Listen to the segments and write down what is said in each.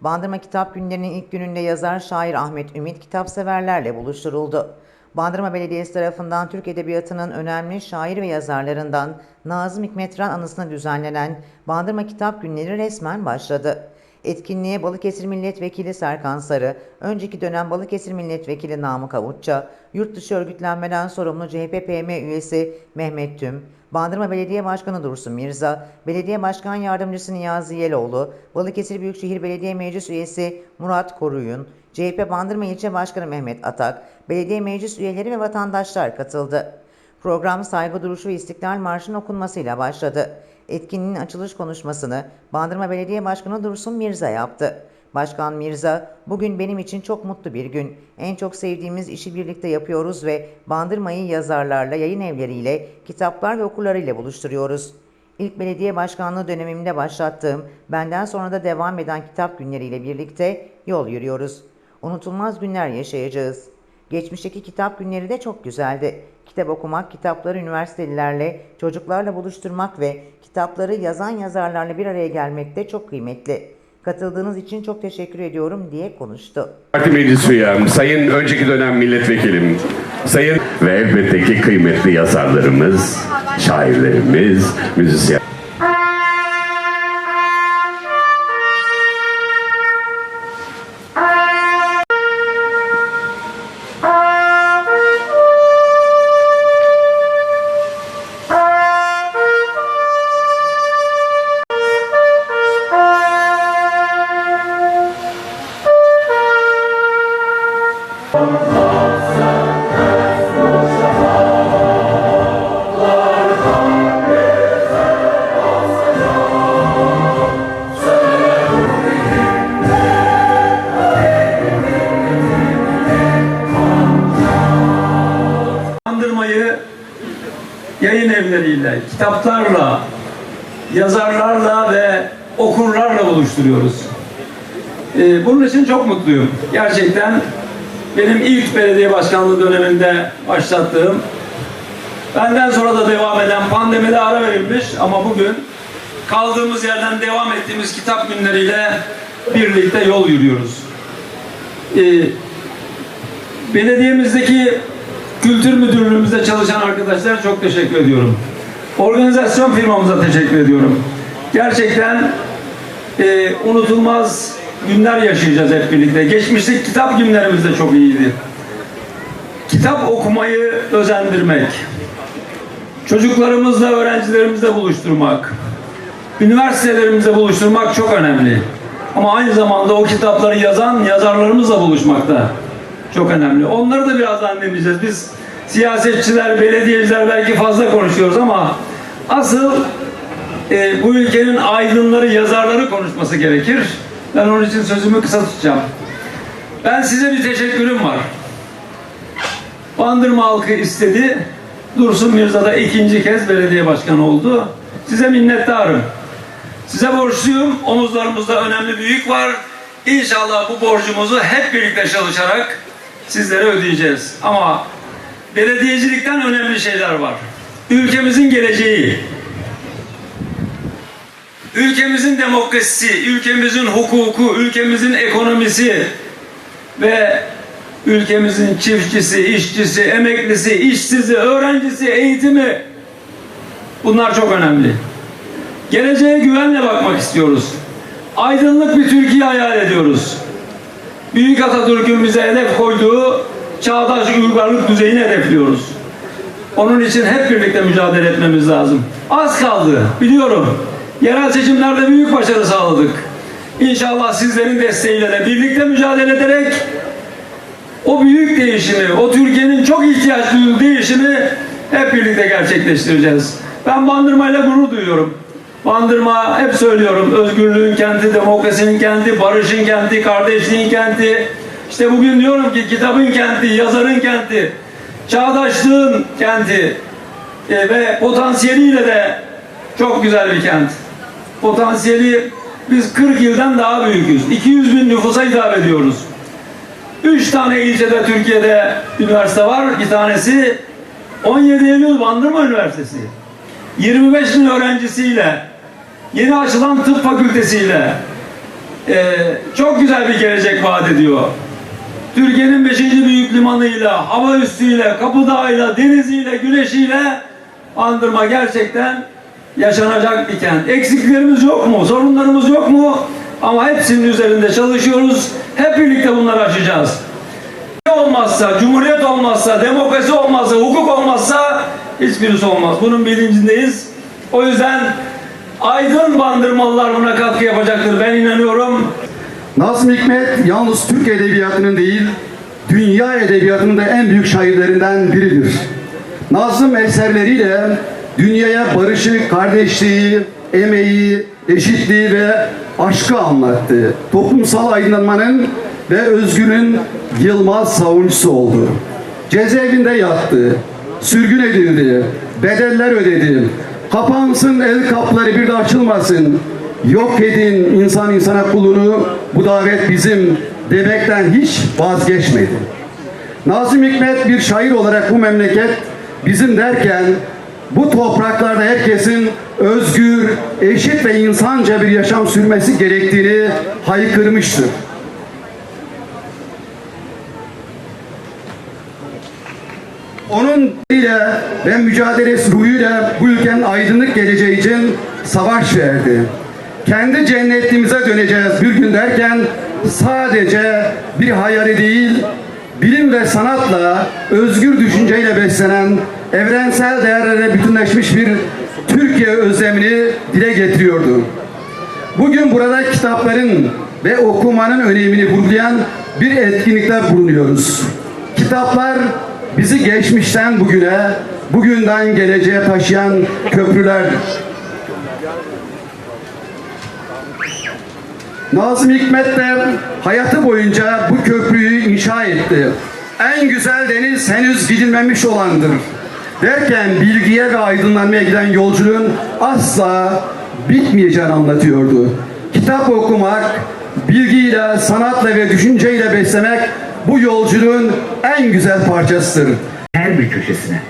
Bandırma Kitap Günleri'nin ilk gününde yazar şair Ahmet Ümit kitapseverlerle buluşturuldu. Bandırma Belediyesi tarafından Türk Edebiyatı'nın önemli şair ve yazarlarından Nazım Hikmetran anısına düzenlenen Bandırma Kitap Günleri resmen başladı. Etkinliğe Balıkesir Milletvekili Serkan Sarı, önceki dönem Balıkesir Milletvekili Namık Avutça, yurt dışı örgütlenmeden sorumlu CHP-PM üyesi Mehmet Tüm, Bandırma Belediye Başkanı Dursun Mirza, Belediye Başkan Yardımcısı Niyazi Yeloğlu, Balıkesir Büyükşehir Belediye Meclis Üyesi Murat Koruyun, CHP Bandırma İlçe Başkanı Mehmet Atak, belediye meclis üyeleri ve vatandaşlar katıldı. Program saygı duruşu ve İstiklal Marşı'nın okunmasıyla başladı. Etkinliğin açılış konuşmasını Bandırma Belediye Başkanı Dursun Mirza yaptı. Başkan Mirza, bugün benim için çok mutlu bir gün. En çok sevdiğimiz işi birlikte yapıyoruz ve Bandırma'yı yazarlarla, yayın evleriyle, kitaplar ve okurlarıyla buluşturuyoruz. İlk belediye başkanlığı dönemimde başlattığım, benden sonra da devam eden kitap günleriyle birlikte yol yürüyoruz. Unutulmaz günler yaşayacağız. Geçmişteki kitap günleri de çok güzeldi. Kitap okumak, kitapları üniversitelilerle, çocuklarla buluşturmak ve kitapları yazan yazarlarla bir araya gelmek de çok kıymetli. Katıldığınız için çok teşekkür ediyorum diye konuştu. Parti meclis üyem, sayın önceki dönem milletvekilim, sayın ve elbette ki kıymetli yazarlarımız, şairlerimiz, müzisyen. Kandırmayı yayın evleriyle, kitaplarla, yazarlarla ve okurlarla buluşturuyoruz. Ee, bunun için çok mutluyum. Gerçekten benim ilk belediye başkanlığı döneminde başlattığım, benden sonra da devam eden pandemide ara verilmiş ama bugün kaldığımız yerden devam ettiğimiz kitap günleriyle birlikte yol yürüyoruz. Ee, Belediyemizdeki kültür müdürlüğümüzde çalışan arkadaşlara çok teşekkür ediyorum. Organizasyon firmamıza teşekkür ediyorum. Gerçekten e, unutulmaz günler yaşayacağız hep birlikte. Geçmişteki kitap günlerimiz de çok iyiydi. Kitap okumayı özendirmek, çocuklarımızla, öğrencilerimizle buluşturmak, üniversitelerimizle buluşturmak çok önemli. Ama aynı zamanda o kitapları yazan yazarlarımızla buluşmak da çok önemli. Onları da birazdan dinleyeceğiz. Biz siyasetçiler, belediyeciler belki fazla konuşuyoruz ama asıl e, bu ülkenin aydınları, yazarları konuşması gerekir. Ben onun için sözümü kısa tutacağım. Ben size bir teşekkürüm var. Bandırma halkı istedi. Dursun Mirza da ikinci kez belediye başkanı oldu. Size minnettarım. Size borçluyum. Omuzlarımızda önemli bir yük var. İnşallah bu borcumuzu hep birlikte çalışarak sizlere ödeyeceğiz. Ama belediyecilikten önemli şeyler var. Ülkemizin geleceği, ülkemizin demokrasisi, ülkemizin hukuku, ülkemizin ekonomisi ve ülkemizin çiftçisi, işçisi, emeklisi, işsizi, öğrencisi, eğitimi bunlar çok önemli. Geleceğe güvenle bakmak istiyoruz. Aydınlık bir Türkiye hayal ediyoruz. Büyük Atatürk'ün bize hedef koyduğu çağdaş uygarlık düzeyini hedefliyoruz. Onun için hep birlikte mücadele etmemiz lazım. Az kaldı, biliyorum. Yerel seçimlerde büyük başarı sağladık. İnşallah sizlerin desteğiyle de birlikte mücadele ederek o büyük değişimi, o Türkiye'nin çok ihtiyaç duyduğu değişimi hep birlikte gerçekleştireceğiz. Ben Bandırma ile gurur duyuyorum. Bandırma hep söylüyorum özgürlüğün kenti, demokrasinin kenti, barışın kenti, kardeşliğin kenti. İşte bugün diyorum ki kitabın kenti, yazarın kenti, çağdaşlığın kenti e, ve potansiyeliyle de çok güzel bir kent. Potansiyeli biz 40 yıldan daha büyüküz. 200 bin nüfusa hitap ediyoruz. Üç tane ilçede Türkiye'de üniversite var. Bir tanesi 17 Eylül Bandırma Üniversitesi. 25 bin öğrencisiyle, yeni açılan tıp fakültesiyle, e, çok güzel bir gelecek vaat ediyor. Türkiye'nin 5. büyük limanıyla, hava üssüyle, Kapıdağ'ıyla, deniziyle, güneşiyle Bandırma gerçekten yaşanacak bir kent. Eksiklerimiz yok mu? Sorunlarımız yok mu? Ama hepsinin üzerinde çalışıyoruz. Hep birlikte bunları aşacağız. olmazsa, cumhuriyet olmazsa, demokrasi olmazsa, hukuk olmazsa hiçbirisi olmaz. Bunun bilincindeyiz. O yüzden aydın bandırmalılar buna katkı yapacaktır. Ben inanıyorum. Nazım Hikmet yalnız Türk edebiyatının değil, dünya edebiyatının da en büyük şairlerinden biridir. Nazım eserleriyle dünyaya barışı, kardeşliği, emeği, eşitliği ve aşkı anlattı. Toplumsal aydınlanmanın ve özgürlüğün yılmaz savunucusu oldu. Cezaevinde yattı, sürgün edildi, bedeller ödedi. Kapansın el kapları bir de açılmasın. Yok edin insan insana kulunu, bu davet bizim demekten hiç vazgeçmedi. Nazım Hikmet bir şair olarak bu memleket bizim derken bu topraklarda herkesin özgür, eşit ve insanca bir yaşam sürmesi gerektiğini haykırmıştır. Onun ile ve mücadelesi ruhuyla bu ülkenin aydınlık geleceği için savaş verdi. Kendi cennetimize döneceğiz bir gün derken sadece bir hayali değil, bilim ve sanatla, özgür düşünceyle beslenen, evrensel değerlere bütünleşmiş bir Türkiye özlemini dile getiriyordu. Bugün burada kitapların ve okumanın önemini vurgulayan bir etkinlikler bulunuyoruz. Kitaplar bizi geçmişten bugüne, bugünden geleceğe taşıyan köprülerdir. Nazım Hikmet de hayatı boyunca bu köprüyü inşa etti. En güzel deniz henüz gidilmemiş olandır. Derken bilgiye ve aydınlanmaya giden yolculuğun asla bitmeyeceğini anlatıyordu. Kitap okumak, bilgiyle, sanatla ve düşünceyle beslemek bu yolculuğun en güzel parçasıdır. her bir köşesine.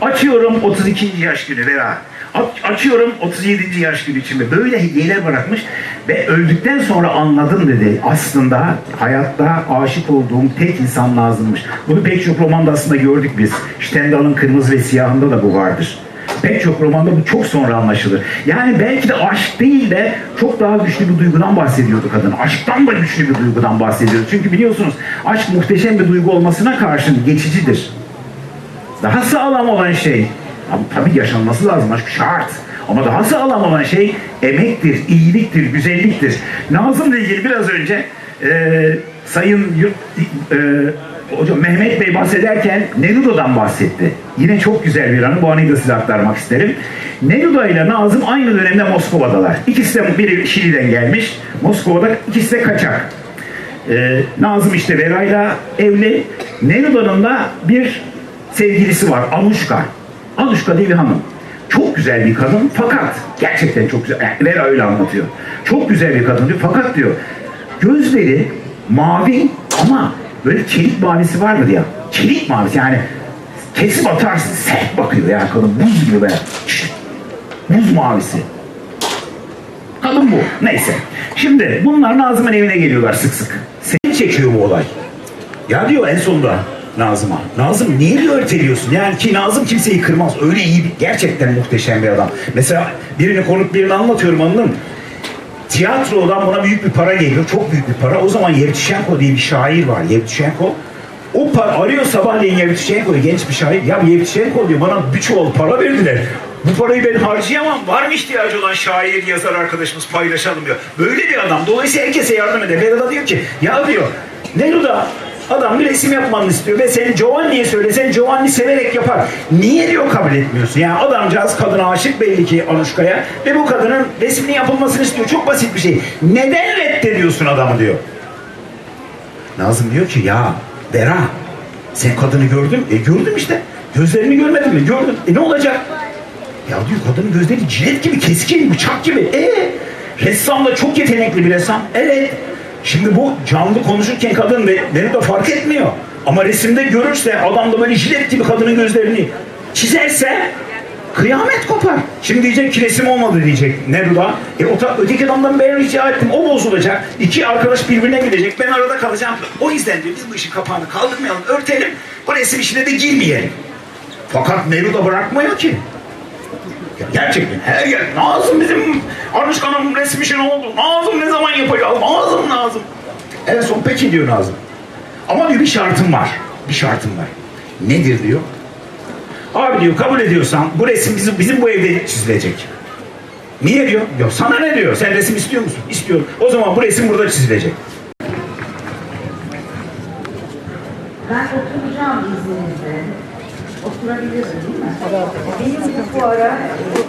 Açıyorum 32. yaş günü Vera. Aç- Açıyorum 37. yaş günü için böyle hediyeler bırakmış ve öldükten sonra anladım dedi. Aslında hayatta aşık olduğum tek insan Nazım'mış. Bunu pek çok romanda aslında gördük biz. Stendhal'ın Kırmızı ve Siyahında da bu vardır. Pek çok romanda bu çok sonra anlaşılır. Yani belki de aşk değil de çok daha güçlü bir duygudan bahsediyordu kadın. Aşktan da güçlü bir duygudan bahsediyordu. Çünkü biliyorsunuz aşk muhteşem bir duygu olmasına karşın geçicidir. Daha sağlam olan şey, tabii yaşanması lazım aşk şart. Ama daha sağlam olan şey emektir, iyiliktir, güzelliktir. Nazım'la ilgili biraz önce e, Sayın Yurt, e, Hocam Mehmet Bey bahsederken Neruda'dan bahsetti. Yine çok güzel bir anı. Bu anıyı da size aktarmak isterim. Neruda ile Nazım aynı dönemde Moskova'dalar. İkisi de biri Şili'den gelmiş. Moskova'da ikisi de kaçak. Ee, Nazım işte Vera'yla evli. Neruda'nın da bir sevgilisi var. Anuşka. Anuşka diye bir hanım. Çok güzel bir kadın fakat gerçekten çok güzel. Yani Vera öyle anlatıyor. Çok güzel bir kadın diyor fakat diyor gözleri mavi ama böyle çelik mavisi vardır ya. Çelik mavisi yani kesip atarsın sert bakıyor ya kadın buz gibi. Şşt, Buz mavisi. Kadın bu. Neyse. Şimdi bunlar Nazım'ın evine geliyorlar sık sık. Seni çekiyor bu olay. Ya diyor en sonunda Nazım'a. Nazım niye diyor örteliyorsun? Yani ki Nazım kimseyi kırmaz. Öyle iyi gerçekten muhteşem bir adam. Mesela birini konuk birini anlatıyorum anladın Tiyatrodan buna büyük bir para geliyor. Çok büyük bir para. O zaman Yevtushenko diye bir şair var. Yevtushenko. O para arıyor sabahleyin Yevtushenko'yu genç bir şair. Ya Yevtushenko diyor bana bir çuval para verdiler. Bu parayı ben harcayamam. Var mı ihtiyacı olan şair, yazar arkadaşımız paylaşalım diyor. Böyle bir adam. Dolayısıyla herkese yardım eder. Vedat diyor ki ya diyor Neruda adam bir resim yapmanı istiyor ve sen Giovanni'ye söylesen Giovanni severek yapar. Niye diyor kabul etmiyorsun? Yani adamcağız kadına aşık belli ki Anuşka'ya ve bu kadının resminin yapılmasını istiyor. Çok basit bir şey. Neden reddediyorsun adamı diyor. Nazım diyor ki ya Vera sen kadını gördün E gördüm işte. Gözlerini görmedin mi? Gördüm. E ne olacak? Ya diyor kadının gözleri cilet gibi keskin, bıçak gibi. E ressam da çok yetenekli bir ressam. Evet. Şimdi bu canlı konuşurken kadın beni de fark etmiyor. Ama resimde görürse adam da böyle jilet gibi kadının gözlerini çizerse Kıyamet kopar. Şimdi diyecek ki resim olmadı diyecek Neruda. E o öteki adamdan ben rica ettim. O bozulacak. İki arkadaş birbirine gidecek. Ben arada kalacağım. O yüzden diyor biz bu işin kapağını kaldırmayalım, örtelim. Bu resim işine de girmeyelim. Fakat Neruda bırakmıyor ki. Ya gerçekten her yer Nazım bizim Arışkan'ın resmi işi ne oldu? Nazım ne zaman yapacağız? Nazım Nazım. En son peki diyor Nazım. Ama diyor bir şartım var. Bir şartım var. Nedir diyor? Abi diyor kabul ediyorsan bu resim bizim, bizim bu evde çizilecek. Niye diyor? Ya sana ne diyor? Sen resim istiyor musun? İstiyorum. O zaman bu resim burada çizilecek. Ben oturacağım izninizle. Oturabilirim değil mi? Benim bu e,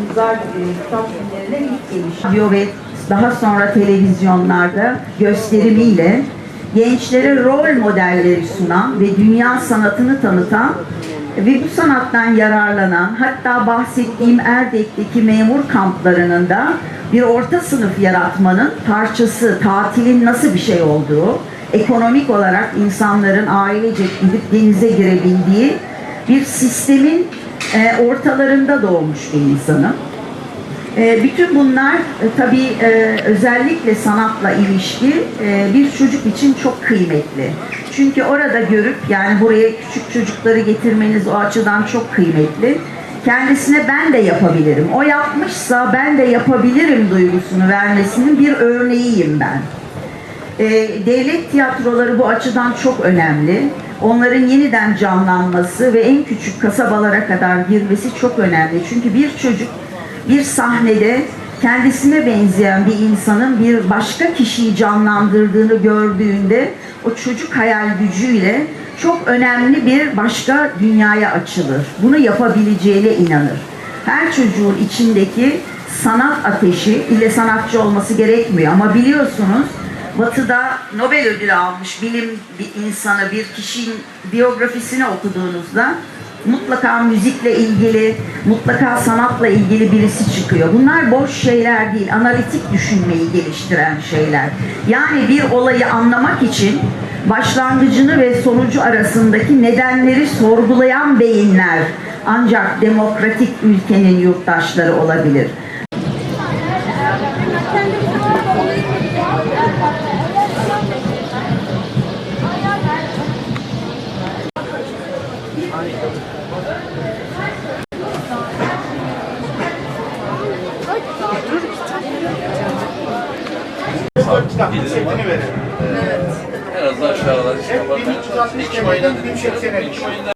imza gibi kitap filmlerine ilk geliş. Video ve daha sonra televizyonlarda gösterimiyle gençlere rol modelleri sunan ve dünya sanatını tanıtan ve bu sanattan yararlanan hatta bahsettiğim Erdek'teki memur kamplarının da bir orta sınıf yaratmanın parçası, tatilin nasıl bir şey olduğu, ekonomik olarak insanların ailecek gidip denize girebildiği bir sistemin e, ortalarında doğmuş bir insanım. E, bütün bunlar e, tabii e, özellikle sanatla ilişki e, bir çocuk için çok kıymetli. Çünkü orada görüp yani buraya küçük çocukları getirmeniz o açıdan çok kıymetli. Kendisine ben de yapabilirim. O yapmışsa ben de yapabilirim duygusunu vermesinin bir örneğiyim ben. E, devlet tiyatroları bu açıdan çok önemli. Onların yeniden canlanması ve en küçük kasabalara kadar girmesi çok önemli. Çünkü bir çocuk bir sahnede kendisine benzeyen bir insanın bir başka kişiyi canlandırdığını gördüğünde o çocuk hayal gücüyle çok önemli bir başka dünyaya açılır. Bunu yapabileceğine inanır. Her çocuğun içindeki sanat ateşi ile sanatçı olması gerekmiyor ama biliyorsunuz Batı'da Nobel ödülü almış bilim bir insanı, bir kişinin biyografisini okuduğunuzda mutlaka müzikle ilgili, mutlaka sanatla ilgili birisi çıkıyor. Bunlar boş şeyler değil, analitik düşünmeyi geliştiren şeyler. Yani bir olayı anlamak için başlangıcını ve sonucu arasındaki nedenleri sorgulayan beyinler ancak demokratik ülkenin yurttaşları olabilir. Biraz daha aşağıdan çıkamak. Ekim ayında dedim. Ekim ayında